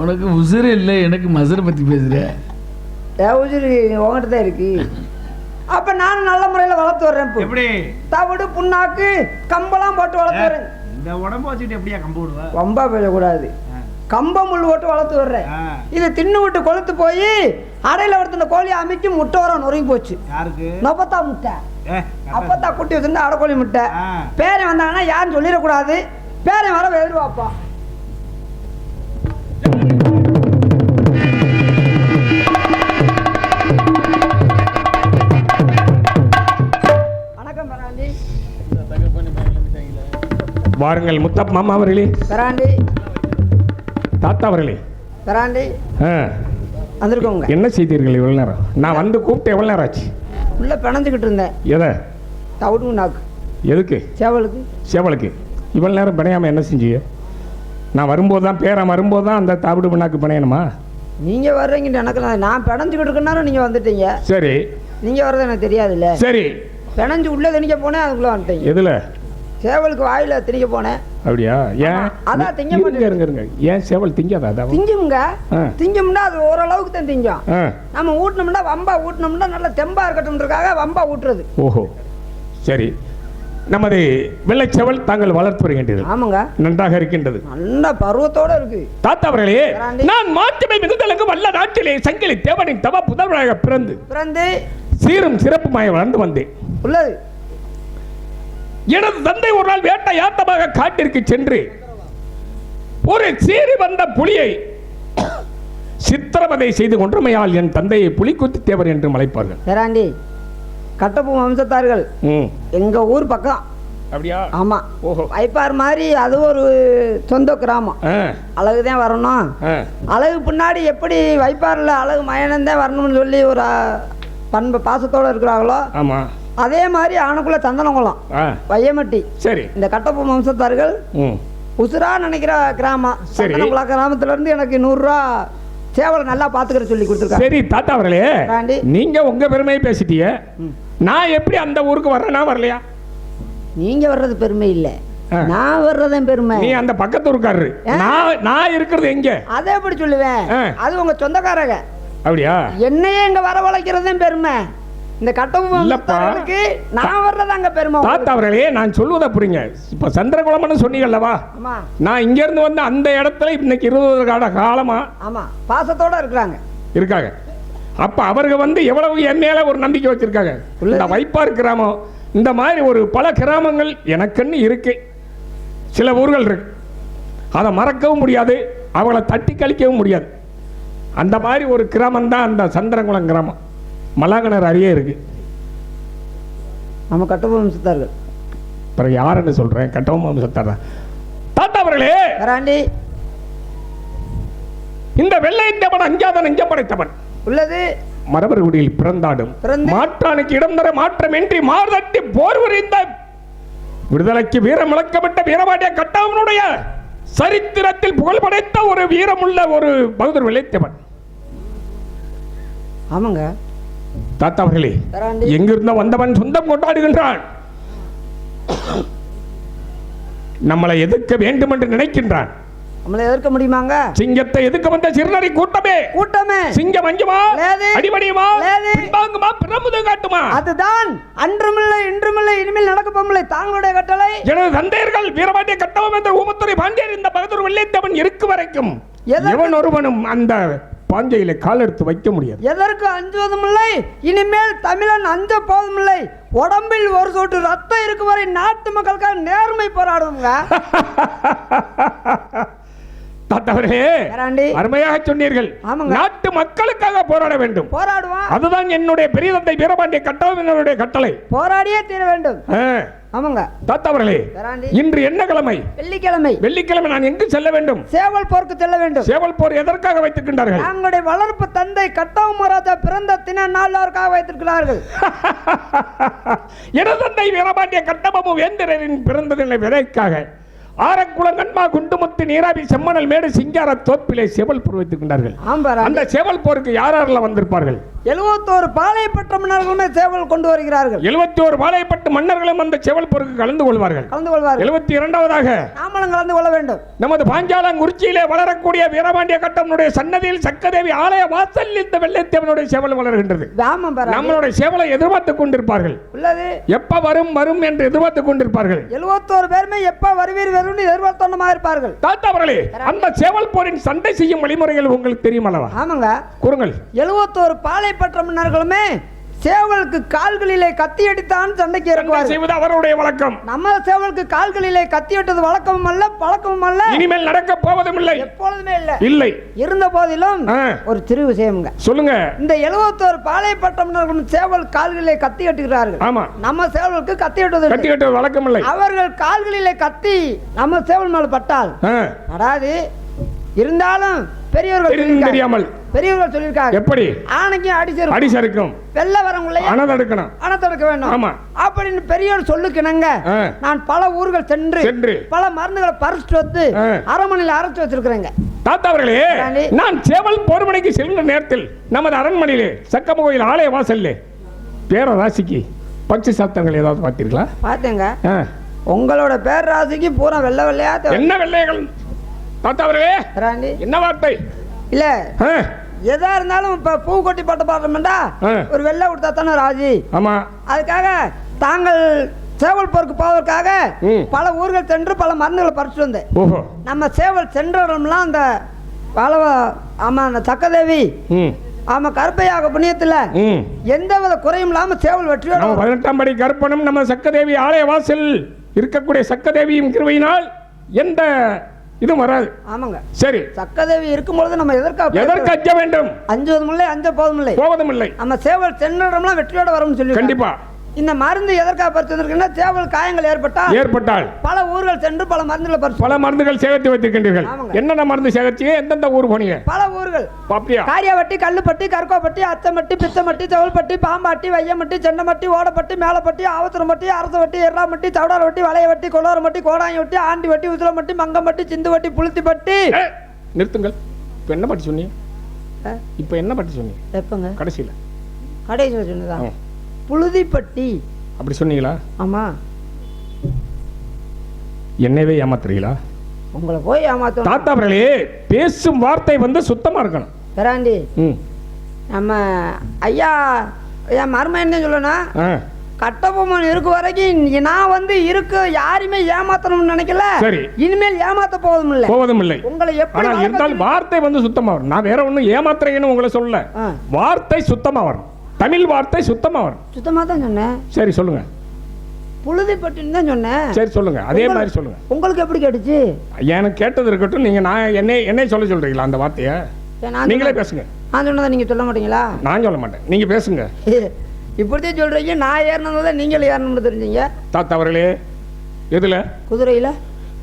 உனக்கு உசுறு இல்லை எனக்கு மசுரை பத்தி பேசுற. என் உயிர் உங்ககிட்ட தான் இருக்கு. அப்ப நான் நல்ல முறையில் வளர்த்து வர்றேன் எப்படி? தவிடு புண்ணாக்கு கம்பெல்லாம் போட்டு வளர்த்து வரேன் இந்த உடம்ப வச்சுட்டு எப்படியா கம்பு விடுவ? ரொம்ப பேசக்கூடாது. கம்ப முள் போட்டு வளர்த்து வர்றேன். இது தின்னு விட்டு கொளுத்து போய் அடையில ஒருத்தன கோழி அமைச்சு முட்டை வர நொறுங்கி போச்சு. யாருக்கு? நொப்பத்தா முட்டை. அப்பத்தா குட்டி வச்சிருந்தா அடைக்கோழி முட்டை. பேரன் வந்தாங்கன்னா யாரும் சொல்லிடக்கூடாது. பேரன் வர எதிர்பார்ப்பான். வாருங்கள் முத்தப் மாமா அவர்களே. பராண்டி தாத்தா அவர்களே. பராண்டி ஆ, வந்திருக்கோங்க என்ன செய்தீர்கள் இவ்வளோ நேரம்? நான் வந்து கூப்பிட்டு எவ்வளோ நேரம் ஆச்சு? உள்ள பிணைஞ்சுக்கிட்டு இருந்தேன். எதை? தவிடு நாக்கு எதுக்கு? சேவலுக்கு. சேவலுக்கு. இவ்வளோ நேரம் பிணையாமல் என்ன செஞ்சீங்க? நான் வரும்போது தான் பேரன் வரும்போது தான் அந்த தாவிடு பண்ணாக்கு பிணையணுமா? நீங்க வர்றீங்கன்னு எனக்கு நான் பிணைஞ்சுக்கிட்டு இருக்கனாலும் நீங்க வந்துட்டீங்க. சரி. நீங்க வர்றது எனக்கு தெரியாதுல்ல. சரி. பிணைஞ்சு உள்ள திணிக்க போனேன் அதுக்குள்ள வந்துட்டீங்க. எதில்? சேவலுக்கு வாயில திணிக்க போனேன். அப்படியா? ஏன்? அதான் திங்க இருங்க. இருங்க ஏன் சேவல் திங்காதா அதான்? திங்குங்க. திங்கும்னா அது ஓரளவுக்கு தான் திங்கும். நம்ம ஊட்டினோம்னா வம்பா ஊட்டினோம்னா நல்லா தெம்பா இருக்கட்டும்ன்றக்காக வம்பா ஊட்டுறது. ஓஹோ. சரி. நமது வெள்ளைச்சேவல் தாங்கள் வளர்த்து வருகின்றீர்கள். ஆமாங்க. நன்றாக இருக்கின்றது. நல்ல பருவத்தோட இருக்கு. தாத்தா அவர்களே. நான் மாற்றுமை மிகுந்தளவுக்கு வல்ல நாட்டிலே சங்கிலி தேவனின் தவ புதல்வராக பிறந்து பிறந்து சீரும் சிறப்புமாய் வளர்ந்து வந்தேன். உள்ளது. எனது தந்தை ஒரு நாள் வேட்டையாட்டமாக காட்டிற்கு சென்று ஒரு சீறி வந்த புலியை சித்திரவதை செய்து கொன்றமையால் என் தந்தையை புலிக்குத்தி தேவர் என்று அழைப்பார்கள் பேராண்டி கட்டப்பு வம்சத்தார்கள். எங்க ஊர் பக்கம். அப்படியா? ஆமா. ஓஹோ. வைப்பார் மாதிரி அது ஒரு சொந்த கிராமம். ஆ. அழகுதான் வரணும். அழகு பின்னாடி எப்படி வைப்பாரில் அழகு மயனந்தே வரணும்னு சொல்லி ஒரு பண்பு பாசத்தோட இருக்கிறாங்களோ ஆமாம் அதே மாதிரி ஆணுக்குள்ள சந்தனகுளம் ஆ. வையமட்டி சரி. இந்த கட்டப்பு வம்சத்தார்கள் உசுரா நினைக்கிற கிராமம் சரி. சந்தனகுளம் கிராமத்துல இருந்து எனக்கு நூறுரூவா சேவலை நல்லா பார்த்துக்கிற சொல்லி கொடுத்துருக்காங்க. சரி தாத்தா அவர்களே. நீங்க உங்க பெருமையை பேசிட்டீங்க. நான் எப்படி அந்த ஊருக்கு வர்றேனா வரலையா? நீங்க வர்றது பெருமை இல்லை. நான் வர்றதும் பெருமை. நீ அந்த பக்கத்து ஊருக்காரரு நான் நான் இருக்கிறது எங்க? அதை எப்படி சொல்லுவேன். அது உங்க சொந்தக்காரங்க. அப்படியா? என்னையே இங்க வரவழைக்கிறதும் பெருமை. இந்த. வம்சத்தார்களுக்கு நான் வர்றது அங்க பெருமை தாத்தா அவர்களே நான் சொல்வதை புரியுங்க. இப்ப சந்திரகுளம்னு சொன்னீங்கல்லவா நான் இங்க இருந்து வந்து அந்த இடத்துல இன்னைக்கு இருபது கால காலமா ஆமா. பாசத்தோட இருக்கிறாங்க. இருக்காங்க. அப்ப அவர்கள் வந்து எவ்வளவு என் மேல ஒரு நம்பிக்கை வச்சிருக்காங்க. இந்த வைப்பார் கிராமம் இந்த மாதிரி ஒரு பல கிராமங்கள் எனக்குன்னு இருக்கு. சில ஊர்கள் இருக்கு. அதை மறக்கவும் முடியாது அவங்கள தட்டி கழிக்கவும் முடியாது. அந்த மாதிரி ஒரு கிராமம் தான் அந்த சந்திரகுளம் கிராமம். மலாங்கனர் அருகே இருக்கு. நம்ம கட்டப்பு வம்சத்தார்கள். அப்புறம் யாருன்னு சொல்றேன்? கட்டவும் வம்சத்தார்? தாத்தா அவர்களே! வராண்டி. இந்த வெள்ளை தேவன் அஞ்சாத நெஞ்சம் படைத்தவன். உள்ளது. மரபர்குடியில் பிறந்தாடும். பிறந்து- மாற்றானுக்கு இடம் தர மாற்றமின்றி மார்தட்டி போர் புரிந்த விடுதலைக்கு வீரம் இழக்கப்பட்ட வீரமாட்டிய கட்டவனுடைய சரித்திரத்தில் புகழ் படைத்த ஒரு வீரமுள்ள ஒரு பகுதர் வெள்ளைத்தவன். ஆமாங்க. தாத்தா அவர்களே எங்கிருந்தோ வந்தவன் சொந்தம் கொண்டாடுகின்றான். நம்மளை எதிர்க்க வேண்டும் என்று நினைக்கின்றான். நம்மளை எதிர்க்க முடியுமாங்க? சிங்கத்தை எதிர்க்க வந்த சிறுநரி கூட்டமே. கூட்டமே. சிங்கம் அஞ்சுமா. அடிபடியுமா. பின்வாங்குமா பிரமுதம் காட்டுமா? அதுதான். அன்றுமில்லை இன்றுமில்லை இனிமேல் நடக்கப்போமில்லை. தாங்களுடைய கட்டளை. எனது தந்தையர்கள் வீரபாண்டிய கட்டவம் என்ற ஊமத்துறை பாண்டியர் இந்த பகதூர் வெள்ளைத்தவன் இருக்கு வரைக்கும்? எவன் ஒருவனும் அந்த பாஞ்சையில கால் எடுத்து வைக்க முடியாது. எதற்கு அஞ்சுவதும் இல்லை இனிமேல் தமிழன் அஞ்ச போவதும் இல்லை உடம்பில் ஒரு சொட்டு ரத்தம் இருக்கும் வரை நாட்டு மக்களுக்காக நேர்மை போராடுவோங்க தாத்தவரே. அருமையாக சொன்னீர்கள். நாட்டு மக்களுக்காக போராட வேண்டும். போராடுவோம். அதுதான் என்னுடைய பெரிய தந்தை வீரபாண்டிய என்னுடைய கட்டளை. போராடியே தீர வேண்டும். ஆமாங்க. பேராண்டி இன்று என்ன கிழமை? வெள்ளிக்கிழமை. வெள்ளிக்கிழமை நான் எங்கு செல்ல வேண்டும்? சேவல் போருக்கு செல்ல வேண்டும். சேவல் போர் எதற்காக வைத்திருக்கின்றார்கள்? தங்களுடைய வளர்ப்பு தந்தை கட்டவு மராஜா பிறந்த தின நாள்காக வைத்திருக்கிறார்கள். எனது தந்தை வீரபாண்டிய கட்டபொம்மு வேந்திரரின் பிறந்த தின விதைக்காக ஆரக்குளம் கண்மா குண்டுமுத்து நீராவி செம்மணல் மேடு சிங்கார தோப்பிலே செவல் போர் ஆம்பரா அந்த செவல் போருக்கு யார் யாரெல்லாம் வந்திருப்பார்கள்? எழுபத்தோரு பாளையப்பட்ட மன்னர்களுமே சேவல் கொண்டு வருகிறார்கள். எழுபத்தி ஒரு பாளையப்பட்டு மன்னர்களும் அந்த செவல் போருக்கு கலந்து கொள்வார்கள். கலந்து கொள்வார்கள். எழுபத்தி இரண்டாவதாக நாமளும் கலந்து கொள்ள வேண்டும். நமது பாஞ்சாலங்குறிச்சியிலே வளரக்கூடிய வீரபாண்டிய கட்டவனுடைய சன்னதியில் சக்கதேவி ஆலய வாசலில் இந்த வெள்ளைத்தேவனுடைய சேவல் வளர்கின்றது. நம்மளுடைய சேவலை எதிர்பார்த்துக் கொண்டிருப்பார்கள். உள்ளது. எப்ப வரும் வரும் என்று எதிர்பார்த்துக் கொண்டிருப்பார்கள். எழுபத்தோரு பேருமே எப்ப வருவீர் வரும்னு எதிர்பார்த்தோன்னமா இருப்பார்கள் தாத்தா அவர்களே அந்த சேவல் போரின் சண்டை செய்யும் வழிமுறைகள் உங்களுக்கு தெரியும் அல்லவா ஆமாங்க. கூறுங்கள். எழுபத்தோரு பாளையப்பட்ட மன்னர்களுமே சேவலுக்கு கால்களிலே கத்தி அடித்தான் சண்டைக்கு சண்டை இறக்குவார்கள் செய்வது அவருடைய வழக்கம். நம்ம சேவலுக்கு கால்களிலே கத்தி வெட்டது வழக்கமும் அல்ல பழக்கமும் அல்ல. இனிமேல் நடக்க போவதும் இல்லை. எப்பொழுதுமே இல்ல. இல்லை. இருந்த போதிலும் ஒரு சிறு விஷயம்ங்க. சொல்லுங்க. இந்த எழுபத்தோரு பாளையப்பட்டவர்களும் சேவல் கால்களிலே கத்தி கட்டுகிறார்கள் ஆமா. நம்ம சேவலுக்கு கத்தி கட்டுவது கட்டி இல்லை. கட்டுவது வழக்கம் இல்லை. அவர்கள் கால்களிலே கத்தி நம்ம சேவல் மேல பட்டால் அடாது இருந்தாலும் பெரியவர்கள். தெரியாமல் பெரியவர்கள் சொல்லியிருக்காங்க எப்படி ஆணைக்கும் அடிச்சிருக்கும் அடி சறுக்கும் வெள்ள வரவங்களையே அணதடுக்கணும் அணத்தடுக்க வேண்டும் ஆமா. அப்படின்னு பெரியவர் சொல்லுக்கினங்க. நான் பல ஊர்கள் சென்று சென்று. பல மருந்துகளை பறிச்சுட்டு வந்து ஆ. அரமனையில் அரைச்சு வச்சிருக்கிறேங்க தாத்தா அவர்களே. நான் சேவல் போர்மனைக்கு செல்கிற நேரத்தில் நமது அரண்மனையிலே சக்கம கோயில் ஆலய வாசல்லே பேரராசிக்கு பச்சை சாத்தங்கள் ஏதாவது பார்த்தீர்களா பார்த்தேங்க. உங்களோட பேர் ராசிக்கு பூரா வெள்ளை வெள்ளையா என்ன வெள்ளைகள் தாத்தா அவர்களே என்ன வார்த்தை? இல்ல. எதா இருந்தாலும் இப்ப பூ கொட்டி பட்ட பாடுறோம்டா. ஒரு வெள்ளை கொடுத்தா தானே ராஜி? ஆமா. அதுக்காக தாங்கள் சேவல் போருக்கு போவதற்காக. பல ஊர்கள் சென்று பல மருந்துகளை பறிச்சுட்டு வந்தேன். நம்ம சேவல் சென்ற இடம்லாம் அந்த பலவ ஆமா அந்த சக்கதேவி ஆமா கருப்பையாக புண்ணியத்துல ம். எந்தவித குறையும் இல்லாம சேவல் வெற்றியோட பதினெட்டாம் படி கற்பனம் நம்ம சக்கதேவி ஆலய வாசல் இருக்கக்கூடிய சக்கதேவியின் கிருபையினால் எந்த இதுவும் வராது ஆமாங்க. சரி. சக்கதேவி இருக்கும் பொழுது நம்ம எதற்காக எதற்கு அஞ்ச வேண்டும்? அஞ்சுவதும் இல்லை அஞ்ச போவதும் இல்லை. போவதும் இல்லை. நம்ம சேவல் சென்ற இடம்லாம் வெற்றியோட வரும்னு சொல்லி கண்டிப்பா. இந்த மருந்து எதற்காக பறிச்சு வந்திருக்குன்னா சேவல் காயங்கள் ஏற்பட்டா ஏற்பட்டால் பல ஊர்கள் சென்று பல மருந்துகளை பறிச்சு பல மருந்துகள் சேகரித்து வைத்திருக்கின்றீர்கள். என்னென்ன மருந்து சேகரிச்சீங்க? எந்தெந்த ஊர் போனீங்க? பல ஊர்கள். அப்படியா காரியாவட்டி கல்லுப்பட்டி கற்கோப்பட்டி அச்சம்பட்டி பிச்சமட்டி செவல்பட்டி பாம்பாட்டி வையமட்டி சென்னமட்டி ஓடப்பட்டி மேலப்பட்டி ஆவத்திரம்பட்டி அரசவட்டி எர்ராமட்டி சவுடாரவட்டி வளையவட்டி கொள்ளாரமட்டி கோடாயவட்டி ஆண்டி வட்டி உசிலம்பட்டி மங்கம்பட்டி சிந்துவட்டி புளுத்திப்பட்டி. நிறுத்துங்கள். இப்போ என்ன பட்டி சொன்னீங்க? இப்போ என்ன பட்டி சொன்னீங்க? எப்பங்க? கடைசியில். கடைசியில் சொன்னதா. புழுதிப்பட்டி. அப்படி சொன்னீங்களா? ஆமா. என்னவே ஏமாத்துறீங்களா? உங்களை போய் ஏமாத்தோம் தாத்தா அவர்களே பேசும் வார்த்தை வந்து சுத்தமா இருக்கணும். பேராண்டி ம். நம்ம ஐயா என் மருமைன்னு சொல்லணும் ஆ. கட்டபொம்மன் இருக்க வரைக்கும் நான் வந்து இருக்கு யாரையுமே ஏமாத்தணும்னு நினைக்கல. சரி. இனிமேல் ஏமாத்த போவதும் இல்ல. போவதும் இல்லை. உங்களை எப்படி ஆனால் இருந்தால் வளர்க்கணும்? வார்த்தை வந்து சுத்தமா வரும். நான் வேற ஒன்றும் ஏமாத்துறேன்னு உங்களை சொல்லல. ஆ, வார்த்தை சுத்தமா வரும். தமிழ் வார்த்தை சுத்தமா வரும் சுத்தமா தான் சொன்னேன். சரி சொல்லுங்க. புழுதிப்பட்டின்னு தான் சொன்னேன். சரி சொல்லுங்க. அதே மாதிரி சொல்லுங்க. உங்களுக்கு எப்படி கேட்டுச்சு? எனக்கு கேட்டது இருக்கட்டும் நீங்க நான் என்னை என்னை சொல்ல சொல்றீங்களா அந்த வார்த்தையை? நீங்களே பேசுங்க. நான் சொன்னதை நீங்க சொல்ல மாட்டீங்களா? நான் சொல்ல மாட்டேன். நீங்க பேசுங்க. இப்படித்தான் சொல்றீங்க. நான் ஏறினதை நீங்களும் ஏறணும்னு தெரிஞ்சீங்க. தாத்தா அவர்களே எதுல? குதிரையில?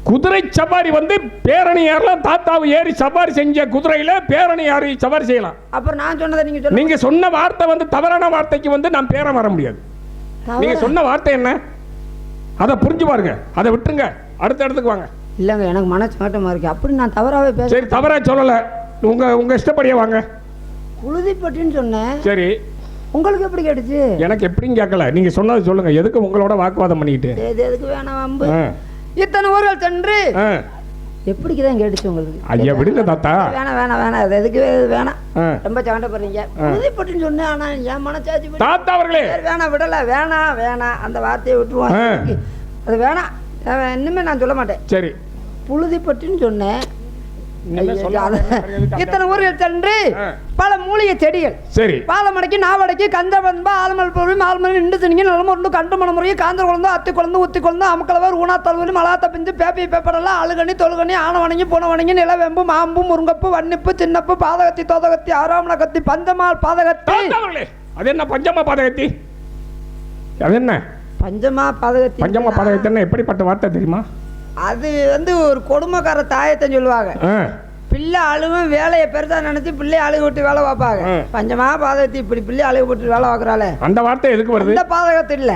குதிரை சவாரி வந்து பேரணி ஏறலாம். தாத்தாவை ஏறி சவாரி செஞ்ச குதிரையில பேரணி ஏறி சவாரி செய்யலாம். அப்புறம் நான் சொன்னதை நீங்க நீங்க சொன்ன வார்த்தை வந்து தவறான வார்த்தைக்கு வந்து நான் பேரம் வர முடியாது. நீங்க? சொன்ன வார்த்தை என்ன? அதை புரிஞ்சு பாருங்க. அதை விட்டுருங்க. அடுத்த இடத்துக்கு வாங்க. இல்லைங்க எனக்கு மனசு மாட்டமா இருக்கு. அப்படி நான் தவறாவே பேச சரி தவறா சொல்லல. உங்க உங்க இஷ்டப்படியே வாங்க. புழுதிப்பட்டின்னு சொன்னேன். சரி. உங்களுக்கு எப்படி கேட்டுச்சு? எனக்கு எப்படின்னு கேட்கல. நீங்க சொன்னது சொல்லுங்க. எதுக்கு உங்களோட வாக்குவாதம் பண்ணிக்கிட்டு? எதுக்கு வேணாம் இத்தனை ஊர்கள் சென்று ஆ. எப்படிக்கு தான் கேட்டுச்சு உங்களுக்கு? ஐயா விடுங்க தாத்தா. வேணாம் வேணாம் வேணாம் அது எதுக்கு வேணாம். ரொம்ப சண்டப்படுறீங்க புழுதிப்பட்டின்னு சொன்னேன் ஆனா என் மனசாட்சி தாத்தா அவர்களே. வேணாம் விடல. வேணாம் வேணாம் அந்த வார்த்தையை விட்டுருவோம். அது வேணாம். இன்னுமே நான் சொல்ல மாட்டேன். சரி. புழுதிப்பட்டின்னு சொன்னேன். இத்தனை ஊர்கள் சென்று. பல மூலிகை செடிகள். சரி. பாலமடக்கி நாவடக்கி கந்த பண்பா ஆலமல் பொருள் மால்மல் நின்று திணிங்க நிலமுண்டு கண்டு மணமுறையை காந்தர் குழந்தை அத்தி குழந்தை உத்தி குழந்தை அமக்களவர் ஊனா தழுவலி மலாத்த பிஞ்சு பேப்பி பேப்பரெல்லாம் அழுகணி தொழுகணி ஆன வணங்கி பூன வணங்கி நிலவெம்பு மாம்பு முருங்கப்பு வன்னிப்பு சின்னப்பு பாதகத்தி தோதகத்தி ஆறாமண கத்தி பஞ்சமால் பாதகத்தி. அது என்ன பஞ்சமா பாதகத்தி? அது என்ன? பஞ்சமா பாதகத்தி பஞ்சமா பாதகத்தி என்ன எப்படிப்பட்ட வார்த்தை தெரியுமா? அது வந்து ஒரு கொடுமைக்கார தாயத்தை சொல்லுவாங்க. பிள்ளை அழுவும் வேலையை பெருசா நினைச்சு பிள்ளை அழுகு விட்டு வேலை பார்ப்பாங்க. பஞ்சமா பாதகத்தை இப்படி பிள்ளை அழுகு விட்டு வேலை பார்க்கறாளே. அந்த வார்த்தை எதுக்கு வருது? அந்த பாதகத்தை இல்ல.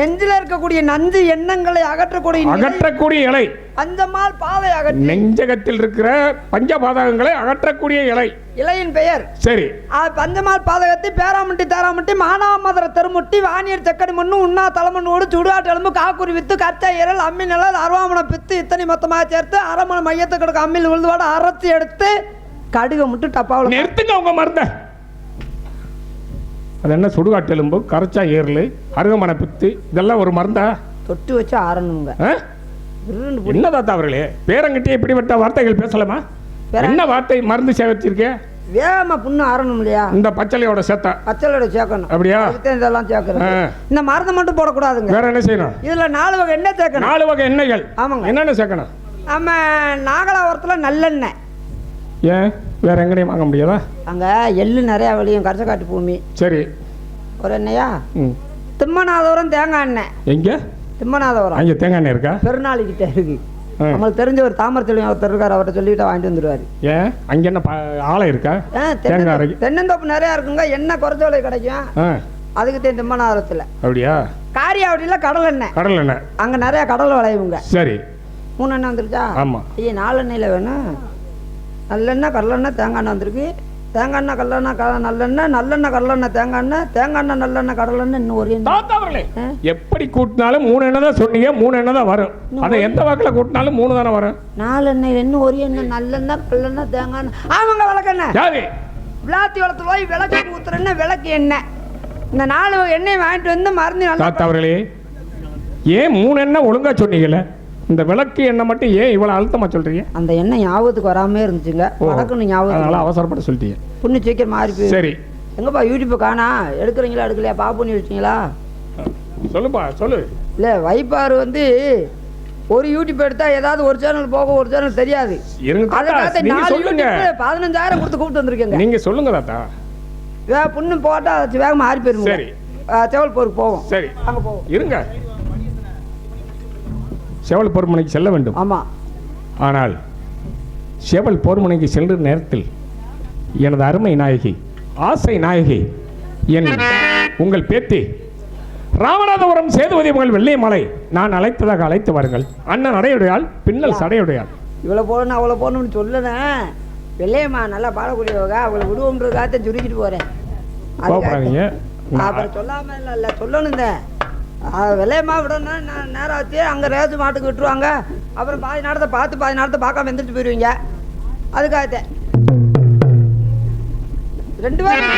நெஞ்சில இருக்கக்கூடிய நஞ்சு எண்ணங்களை அகற்றக்கூடிய அகற்றக்கூடிய இலை. பஞ்சமால் பாதை அகற்றி. நெஞ்சகத்தில் இருக்கிற பஞ்சபாதகங்களை அகற்றக்கூடிய இலை. இலையின் பெயர். சரி. பஞ்சமால் பாதகத்தை பேராமட்டி தாராமட்டி மானாமதுர தெருமுட்டி வாணியர் சக்கடி மண்ணு உண்ணா தலைமண்ணோடு சுடுகாட்டு எலும்பு காக்குரி வித்து கச்சா இரல் அம்மி நிழல் அருவாமனை பித்து இத்தனை மொத்தமாக சேர்த்து அரமனை மையத்தை கிடக்கு அம்மில் விழுதுவாட அரைச்சி எடுத்து கடுகை மட்டும் டப்பாவில் நிறுத்துங்க உங்க மருந்த. அது என்ன சுடுகாட்டு எலும்பு கரைச்சா ஏர்லு அருகமனை பித்து இதெல்லாம் ஒரு மருந்தா? தொட்டு வச்சு ஆறணுங்க. என்ன தாத்தா அவர்களே பேரங்கிட்டே இப்படிப்பட்ட வார்த்தைகள் பேசலாமா? என்ன வார்த்தை மருந்து சேவச்சிருக்கே வேகமா புண்ணு ஆறணும் இல்லையா? இந்த பச்சளையோட சேத்தா. பச்சளோட சேர்க்கணும் அப்படியா? இதெல்லாம் சேர்க்கணும். இந்த மருந்தை மட்டும் போடக்கூடாதுங்க. வேற என்ன செய்யணும்? இதுல நாலு வகை எண்ணெய் சேர்க்கணும் நாலு வகை எண்ணெய்கள். ஆமாங்க. என்னென்ன சேர்க்கணும் நம்ம நாகலாபுரத்தில் நல்லெண்ணெய். ஏன்? வேற எங்கேயும் வாங்க முடியாதா? அங்கே எள்ளு நிறையா விளையும் கரசக்காட்டு பூமி. சரி. ஒரு எண்ணெயா? ம். திம்மநாதபுரம் தேங்காய் எண்ணெய். எங்க? திம்மநாதபுரம். அங்கே தேங்காய் எண்ணெய் இருக்கா? பெருநாளிக்கிட்ட இருக்கு. ஆ. நம்மளுக்கு தெரிஞ்ச ஒரு தாமரத்தில் ஒருத்தர் இருக்கார் அவர்கிட்ட சொல்லிட்டு வாங்கிட்டு வந்துருவாரு. ஏன்? அங்கே என்ன ஆலை இருக்கா? தேங்காய் தென்னந்தோப்பு நிறையா இருக்குங்க. எண்ணெய் குறைச்ச விலை கிடைக்கும் அதுக்கு தான் திம்மநாதபுரத்தில். அப்படியா? காரியாவட்டியில் கடல் எண்ணெய். கடல் எண்ணெய். அங்கே நிறையா கடல் விளையுங்க. சரி. மூணு எண்ணெய் வந்துருச்சா? ஆமாம் ஐயா நாலு எண்ணெயில் வேணும். நல்லெண்ணெய் கடலெண்ணெய் தேங்காய் எண்ணெய் வந்திருக்கு. தேங்காய் எண்ணெய் கடலெண்ணெய் க நல்லெண்ணெய் நல்லெண்ணெய் கடலெண்ணெய் தேங்காய் எண்ணெய் தேங்காய் எண்ணெய் நல்லெண்ணெய் கடலெண்ணெய் இன்னும் ஒரு தாத்தா அவர்களே. எப்படி கூட்டினாலும் மூணு எண்ணெய் தான் சொன்னீங்க மூணு எண்ணெய் தான் வரும். அதை எந்த வாக்கில் கூட்டினாலும் மூணு தானே வரும்? நாலு எண்ணெய் இன்னும் ஒரு எண்ணெய் நல்லெண்ணெய் கடலெண்ணெய் தேங்காய் எண்ணெய். ஆமாங்க விளக்கெண்ணெய் யாரு? விளாத்தி வளர்த்து போய் விளக்கு ஊத்துறேன்னா விளக்கு எண்ணெய் இந்த நாலு எண்ணெய் வாங்கிட்டு வந்து மருந்து நல்லா தாத்தா அவர்களே ஏன் மூணு எண்ணெய் ஒழுங்கா சொன்னீங்கல்ல? இந்த விளக்கு எண்ணெய் மட்டும் ஏன் இவ்வளோ அழுத்தமா சொல்றீங்க? அந்த எண்ணெய் ஞாபகத்துக்கு வராமே இருந்துச்சுங்க. வடக்குன்னு அதனால ஞாபகம் அவசரப்பட்டு சொல்லிட்டீங்க. புண்ணு சீக்கிரம் மாறி போய் சரி. எங்கப்பா யூடியூப்பை காணா? எடுக்கிறீங்களா எடுக்கலையா? பா பண்ணி வச்சிங்களா சொல்லுப்பா சொல்லு. இல்லை வைப்பார் வந்து ஒரு யூடியூப் எடுத்தா ஏதாவது ஒரு சேனல் போக ஒரு சேனல் தெரியாது. பதினஞ்சாயிரம் கொடுத்து கூப்பிட்டு வந்திருக்கேங்க. நீங்க சொல்லுங்க தாத்தா. வே புண்ணு போட்டா அது வேகமாக ஆறி போயிருங்க. சரி. செவல்பூருக்கு போவோம். சரி. அங்கே போவோம். இருங்க. செவல் பொறுமனைக்கு செல்ல வேண்டும். ஆமாம் ஆனால் செவல் போர்முனைக்கு சென்ற நேரத்தில் எனது அருமை நாயகி ஆசை நாயகி என் உங்கள் பேத்தி ராமநாதபுரம் சேதுபதி மகள் வெள்ளையமலை நான் அழைத்ததாக அழைத்து வாருங்கள். அண்ணன் அடையுடையாள் பின்னல் சடையுடையாள். இவ்வளோ போகணும் அவ்வளோ போகணும்னு சொல்லுனேன் வெள்ளையம்மா நல்லா பாடக்கூடியவங்க அவளை விடுவோம்ன்றதுக்காக சுருக்கிட்டு போகிறேன் கோபப்படாதீங்க. அப்புறம் சொல்லாம இல்லை சொல்லணும் இந்த வெள்ளையம்மா விடணும் நான் நேரம் ஆச்சு அங்கே ரேசு மாட்டுக்கு விட்டுருவாங்க. அப்புறம் பாதி நேரத்தை பார்த்து பாதி நேரத்தை பார்க்காம எந்திரிச்சு போயிடுவீங்க அதுக்காகத்தேன் ரெண்டு பேரும்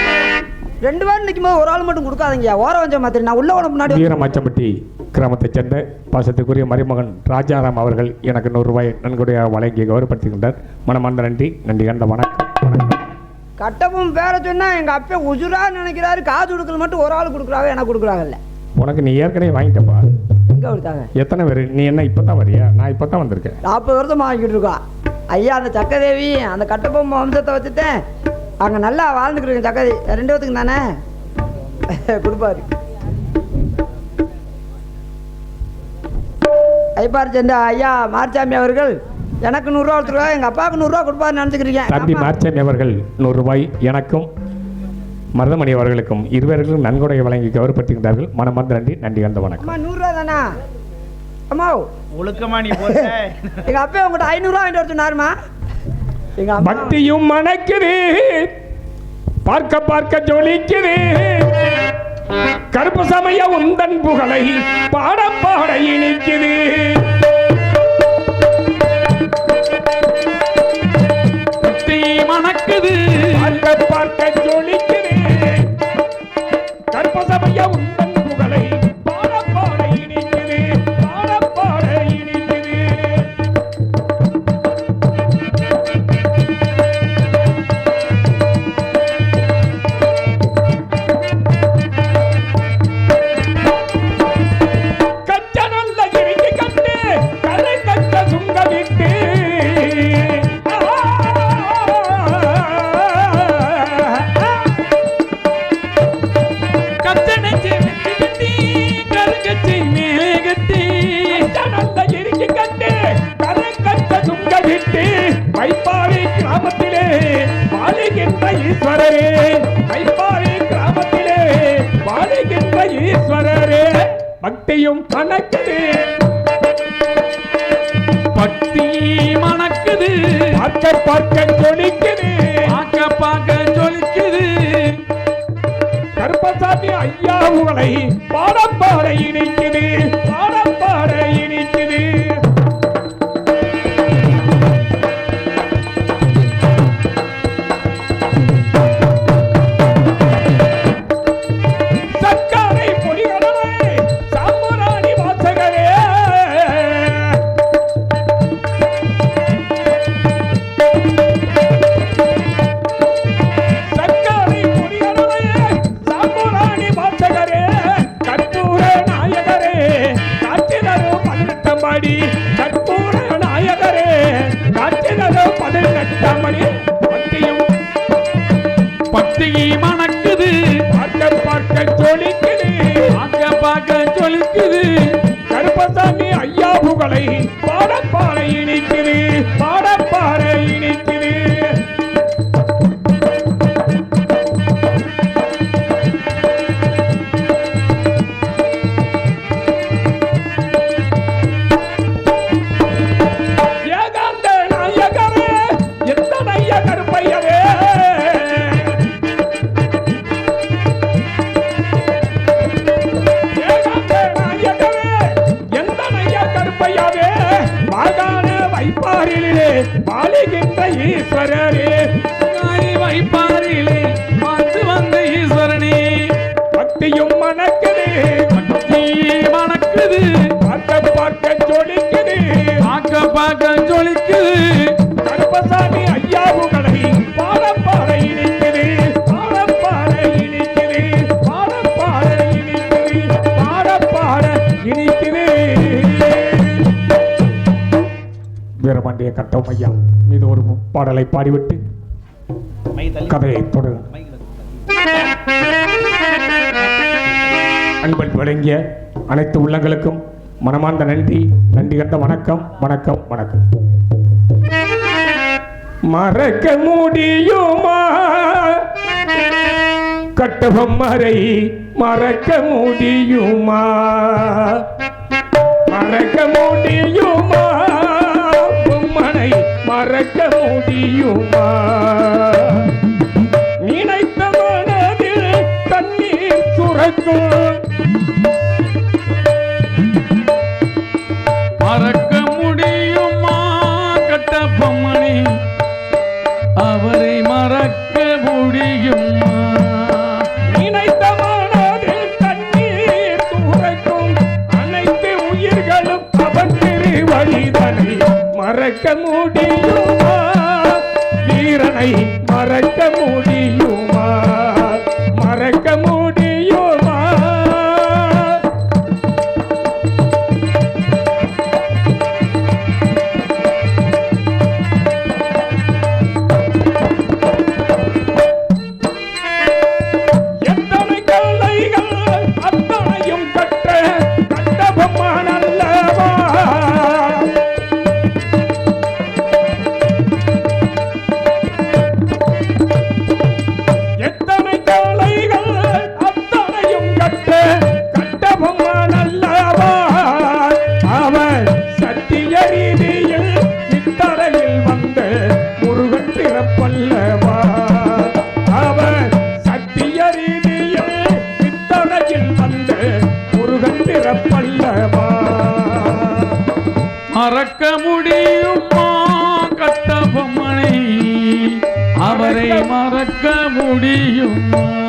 ரெண்டு பேரும் நிற்கும் போது ஒரு ஆள் மட்டும் கொடுக்காதீங்க. ஓரம் வச்ச மாதிரி. நான் உள்ள உன முன்னாடி வீரமச்சம்பட்டி கிராமத்தைச் சேர்ந்த பாசத்துக்குரிய மருமகன் ராஜாராம் அவர்கள் எனக்கு நூறு ரூபாய் நன்கொடையாக வழங்கி கௌரவப்படுத்துகின்றார். மனமார்ந்த நன்றி. நன்றி கண்ட வணக்கம். கட்டவும் பேர சொன்னா எங்க அப்பா உசுரா நினைக்கிறாரு. காசு கொடுக்கல மட்டும் ஒரு ஆள் கொடுக்குறாங்க எனக்கு கொடுக்குறாங்கல்ல உனக்கு நீ ஏற்கனவே வாங்கிட்டப்பா எங்க கொடுத்தாங்க? எத்தனை பேர்? நீ என்ன இப்போ தான் வரியா? நான் இப்போ தான் வந்திருக்கேன். நாற்பது வருஷம் வாங்கிட்டு இருக்கோம் ஐயா அந்த சக்கதேவி அந்த கட்டபொம்மை வம்சத்தை வச்சுட்டேன். அங்கே நல்லா வாழ்ந்துக்கிறீங்க சக்கதேவி ரெண்டு பேத்துக்கு தானே? கொடுப்பாரு. ஐப்பார் சேர்ந்த ஐயா மார்சாமி அவர்கள் எனக்கு நூறுரூவா கொடுத்துருவா எங்கள் அப்பாவுக்கு நூறுரூவா கொடுப்பாருன்னு நினச்சிக்கிறீங்க தம்பி மார்ச்சாமி அவர்கள் நூறு ரூபாய் எனக்கும் மருதமணி அவர்களுக்கும் இருவர்களும் நன்கொடை வழங்கி கௌரவப்படுத்துகின்றார்கள். மனமார்ந்த நன்றி நன்றி கண்ட வணக்கம். அம்மா நூறுரூவா தானா அம்மா ஒழுக்கமா நீ எங்கள் அப்பா உங்கள்கிட்ட ஐநூறுரூவா வாங்கிட்டு வர சொன்னாருமா? எங்கள் பக்தியும் மணக்குது பார்க்க பார்க்க ஜொலிக்குது. கருப்பு சமய உந்தன் புகழை பாட பாட இனிக்குது. பக்தி மணக்குது பார்க்க பார்க்க கருப்பு உண்டன் ஈஸ்வரரே பக்தியும் மணக்குது பக்தி மணக்குது. பார்க்க பார்க்க ஜொலிக்குது. பார்க்க பார்க்க ஜொலிக்குது. கருப்பசாமி ஐயா உங்களை பாடம் இணைக்குது. பாட வீரபாண்டிய கட்டம் ஐயா. மீது ஒரு பாடலை பாடிவிட்டு கதையை தொடரும் அன்பன் வழங்கிய அனைத்து உள்ளங்களுக்கும் மனமார்ந்த நன்றி நன்றி கண்ட வணக்கம் வணக்கம் வணக்கம். மறக்க முடியுமா? கட்டபொம்மரை மறக்க முடியுமா? மறக்க முடியுமா? மறக்க முடியுமா நினைத்த மனதில் தண்ணீர் சுரக்கும். மறக்க முடியுமா கட்ட பொம்மணி அவரை மறக்க முடியுமா நினைத்த மனதில் தண்ணீர் சுரக்கும். அனைத்து உயிர்களும் அவன் திருவழிதனை மறக்க முடியும் மறக்க முடியுமா? கட்டபொம்மனை? அவரை மறக்க முடியுமா?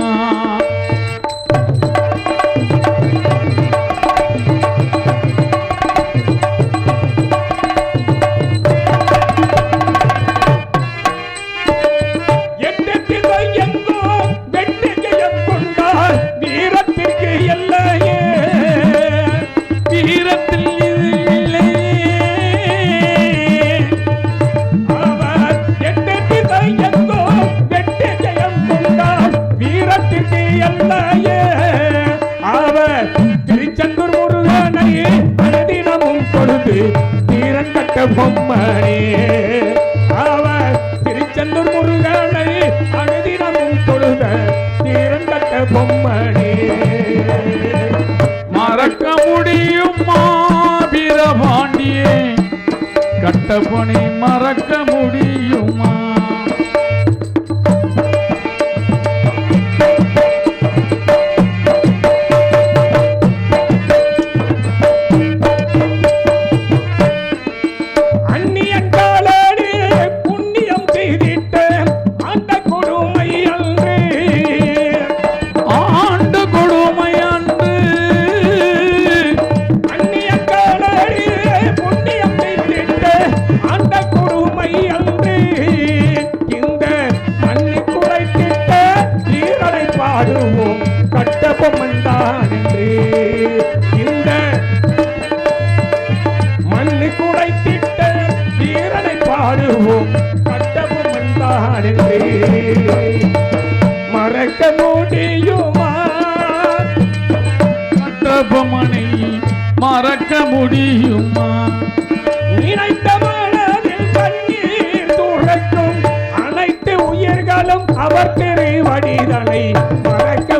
மரபமனை மறக்க முடியுமா? நினைத்த மனதில் கண்ணீர் துறக்கும் அனைத்து உயிர்களும் அவர் திருவடிதலை மறக்க